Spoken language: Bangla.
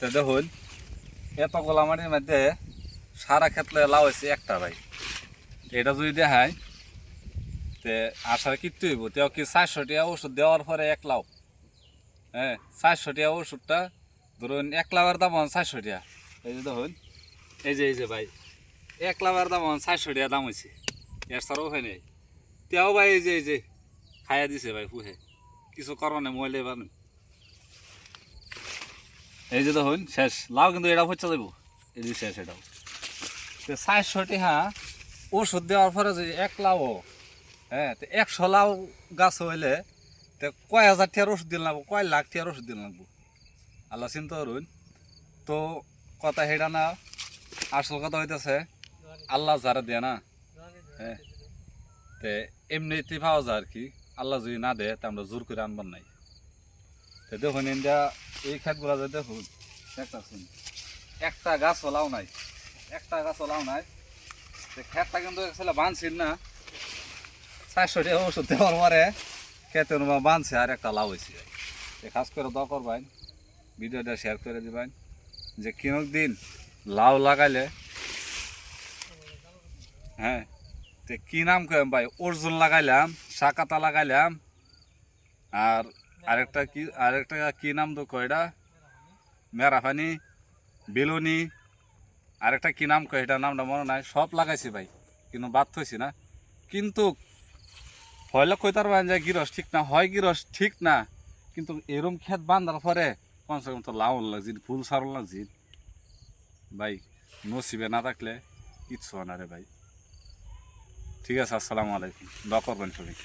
তো দেখুন এত গোলামারির মধ্যে সারা ক্ষেত্রে লাউ হয়েছে একটা ভাই। এটা যদি দেখায় তে আসার কিত্তু হইব। তেও কি চারশো টাকা ওষুধ দেওয়ার পরে এক লাউ। হ্যাঁ চারশো টাকা ওষুধটা ধরুন, এক লাউয়ের দাম হন চারশো টাকা এই যে দেখুন, এই যে এই যে ভাই, এক লাউয়ের দাম হন চারশো টাকা দাম হয়েছে। এর সারও হয় নাই। তেও ভাই, এই যে এই যে, খাইয়া দিছে ভাই পুহে কিছু করো না মহিলা এবার এই যে দেখুন, শেষ। লাউ কিন্তু এটা হচ্ছে যাব এই যে শেষ এটাও। তো চারশো টাকা ওষুধ দেওয়ার পরে যদি এক লাউ হ্যাঁ তো একশো লাউ গাছ হইলে, তো কয় হাজার টিয়ার ওষুধ দিন লাগবো? কয় লাখ টিয়ার ওষুধ দিন লাগবো? আল্লাহ চিন্তা করুন। তো কথা হেডা না, আসল কথা হইতেছে, আল্লাহ যারা দেয় না হ্যাঁ তে এমনিতে পাওয়া যায় আর কি। আল্লাহ যদি না দেয়, তা আমরা জোর করে আনবার নাই। দেখুন, ইন্ডিয়া, এই ক্ষেতগুলো যদি দেখুন একটা শুন একটা গাছ লাও নাই, একটা গাছ লাও নাই। ক্ষেতটা কিন্তু আসলে বাঁধছিল না, চারশো টাকা ওষুধ দেওয়ার পরে খেতে বাঁধছে আর একটা লাউ হয়েছে। খাস করে দোয়া করবেন, ভিডিওটা শেয়ার করে দিবেন, যে কিনক দিন লাউ লাগাইলে হ্যাঁ তো কি নাম কম ভাই? অর্জুন লাগাইলাম শাকাতা লাগাইলাম, আর আরেকটা কি আরেকটা কি নাম তো কয়টা মেরাফানি, বেলুনি, আরেকটা কি নাম কয় এটা নামটা মনে নাই, সব লাগাইছি ভাই, কিন্তু বাদ থইছি না। কিন্তু হইলে কইতার পারেন যে গিরস ঠিক না, হয় গিরস ঠিক না, কিন্তু এরম খেত বান্ধার পরে কমসে কম তো লাউন লাগছি ফুল সারল লাগছি ভাই, নসিবে না থাকলে কিচ্ছু না রে ভাই। ঠিক আছে, আসসালামু আলাইকুম, দোয়া করবেন সবাই